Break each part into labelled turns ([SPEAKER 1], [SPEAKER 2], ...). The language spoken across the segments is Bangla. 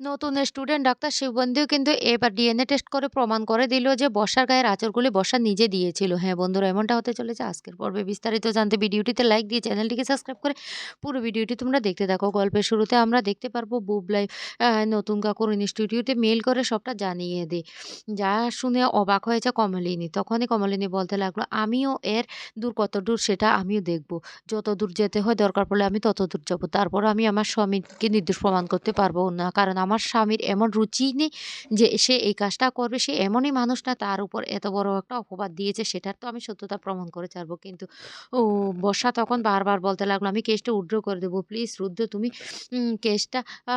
[SPEAKER 1] নতুন স্টুডেন্ট ডাক্তার শিববন্ধু কিন্তু এবার ডিএনএ টেস্ট করে প্রমাণ করে দিল যে বর্ষার গায়ের আচরগুলি বর্ষা নিজে দিয়েছিল। হ্যাঁ, বন্ধুরা এমনটা হতে চলেছে আজকের পর্বে। বিস্তারিত জানতে ভিডিওটিতে লাইক দিয়ে চ্যানেলটিকে সাবস্ক্রাইব করে পুরো ভিডিওটি তোমরা দেখতে থাকো। গল্পের শুরুতে আমরা দেখতে পারব বুবলাই আ নতুন কাকুর ইনস্টিটিউটে মেল করে সবটা জানিয়ে দেয়। যা শুনে অবাক হয়েছে কমলিনী। তখনই কমলিনী বলতে লাগল, "আমিও এর দূর কত দূর সেটা আমিও দেখব। যত দূর যেতে হয় দরকার পড়লে আমি তত দূর যাব তারপরও আমি আমার স্বামীকে নির্দোষ প্রমাণ করতে পারব না। কারণ আমার স্বামীর এমন রুচি নেই যে সে এই কাজটা করবে। সে এমনই মানুষ না তার উপর এত বড় একটা অপবাদ দিয়েছে সেটার তো আমি সত্যতা প্রমাণ করে ছাড়বো। কিন্তু ও বর্ষা তখন বারবার বলতে লাগল, "আমি কেসটা উইথড্র করে দেবো প্লিজ রুদ্র তুমি কেসটা আ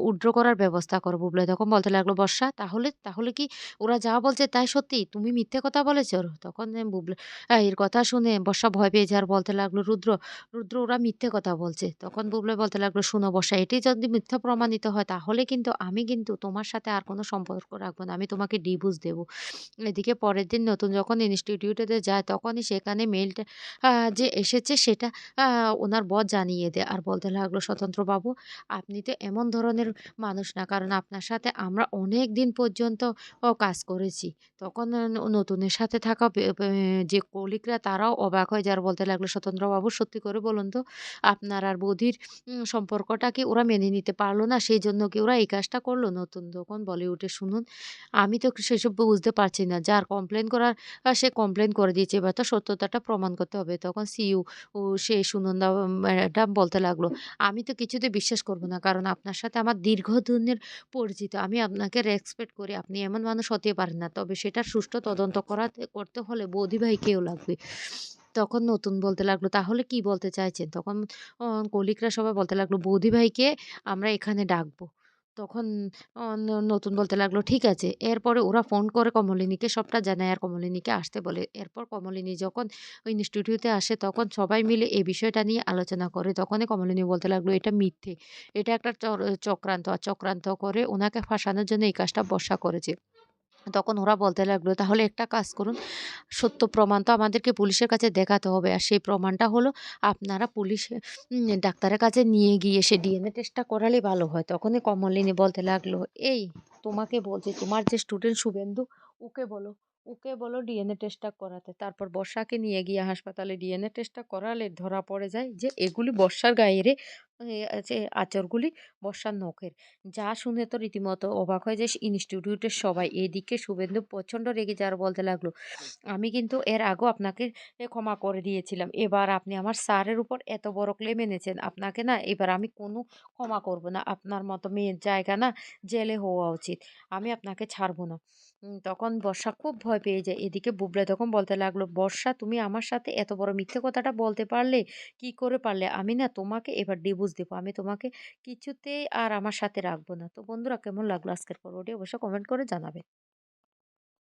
[SPEAKER 1] উইথড্র করার ব্যবস্থা করো।" বুবলাই তখন বলতে লাগল, "বর্ষা তাহলে তাহলে কি ওরা যা বলছে তাই সত্যি? তুমি মিথ্যে কথা বলেছ?" তখন বুবলে এর কথা শুনে বর্ষা ভয় পেয়ে আর বলতে লাগল, "রুদ্র, রুদ্র ওরা মিথ্যে কথা বলছে।" তখন বুবলে বলতে লাগল, "শোনো বর্ষা এটি যদি মিথ্যা প্রমাণিত হয় তাহলে কিন্তু আমি কিন্তু তোমার সাথে আর কোনো সম্পর্ক রাখব না। আমি তোমাকে ডিভোর্স দেব। এদিকে পরের দিন নতুন যখন ইনস্টিটিউটেতে যায় তখনই সেখানে মেইলটা আ যে এসেছে সেটা ওনার বস জানিয়ে দেয়। আর বলতে লাগল, "স্বতন্ত্রবাবু আপনি তো এমন ধরনের মানুষ না। কারণ আপনার সাথে আমরা অনেক দিন পর্যন্ত কাজ করেছি।" তখন নতুনের সাথে থাকা যে কলিগরা তারাও অবাক হয় যার বলতে লাগল, "স্বতন্ত্রবাবু সত্যি করে বলুন তো আপনার আর বৌদির উম সম্পর্কটা কি ওরা মেনে নিতে পারল না? সেই জন্য কি ওরা এই কাজটা করল নতুন তখন বলে ওঠে, "শুনুন আমি তো সেসব বুঝতে পারছি না। যার কমপ্লেন করার সে কমপ্লেন করে দিয়েছে। এবার তো সত্যতাটা প্রমাণ করতে হবে।" তখন সিইও ও সে সুনন্দা ম্যাডাম বলতে লাগল, "আমি তো কিছুতে বিশ্বাস করব না। কারণ আপনার সাথে আমার দীর্ঘদিনের পরিচিত। আমি আপনাকে রেসপেক্ট করি। আপনি এমন মানুষ হতে পারেন না। তবে সেটার সুষ্ঠু তদন্ত করাতে করতে হলে বৌদিভাইকেও লাগবে।" তখন নতুন বলতে লাগল, "তাহলে কি বলতে চাইছেন?" তখন কলিকরা সবাই বলতে লাগল, "বৌদিভাইকে আমরা এখানে ডাকবো।" তখন নতুন বলতে লাগল, "ঠিক আছে।" এরপরে ওরা ফোন করে কমলিনীকে সবটা জানায় আর কমলিনীকে আসতে বলে। এরপর কমলিনী যখন ওই ইনস্টিটিউটে আসে তখন সবাই মিলে এই বিষয়টা নিয়ে আলোচনা করে। তখনই কমলিনী বলতে লাগল, "এটা মিথ্যে। এটা একটা চক্রান্ত। আর চক্রান্ত করে ওনাকে ফাঁসানোর জন্য এই কাজটা বর্ষা করেছে।" তখন ওরা বলতে লাগল, "তাহলে একটা কাজ করুন। সত্য প্রমাণ তো আমাদেরকে পুলিশের কাছে দেখাতে হবে। আর সেই প্রমাণটা হলো আপনারা পুলিশে ডাক্তারের কাছে নিয়ে গিয়ে সে ডিএনএ টেস্টটা করালে ভালো হয়।" তখনই কমলিনী বলতে লাগল, "এই তোমাকে বলছি তোমার যে স্টুডেন্ট শুভেন্দু ওকে বলো ওকে বলো ডিএনএ টেস্টটা করাতে।" তারপর বর্ষাকে নিয়ে গিয়ে হাসপাতালে ডিএনএ টেস্টটা করালে ধরা পড়ে যায় যে এগুলি বর্ষার গায়ের এ যে আঁচড়গুলি বর্ষার নখের। যা শুনে তো রীতিমতো অবাক হয়ে যায় ইনস্টিটিউটের সবাই। এদিকে শুভেন্দু প্রচণ্ড রেগে যায় আর বলতে লাগল, "আমি কিন্তু এর আগেও আপনাকে ক্ষমা করে দিয়েছিলাম। এবার আপনি আমার স্যারের উপর এত বড় ক্লেম এনেছেন। আপনাকে না এবার আমি কোনো ক্ষমা করব না। আপনার মতো মেয়ের জায়গা না জেলে হওয়া উচিত। আমি আপনাকে ছাড়ব না।" তখন বর্ষা খুব ভয় পেয়ে যায়। এদিকে বুবলাই তখন বলতে লাগল, "বর্ষা তুমি আমার সাথে এত বড় মিথ্যে কথাটা বলতে পারলে? কি করে পারলে? আমি না তোমাকে এবার ডিভোর্স দেব। আমি তোমাকে কিছুতেই আর আমার সাথে রাখব না।" তো বন্ধুরা, কেমন লাগল আজকের পর্বটি অবশ্যই কমেন্ট করে জানাবেন।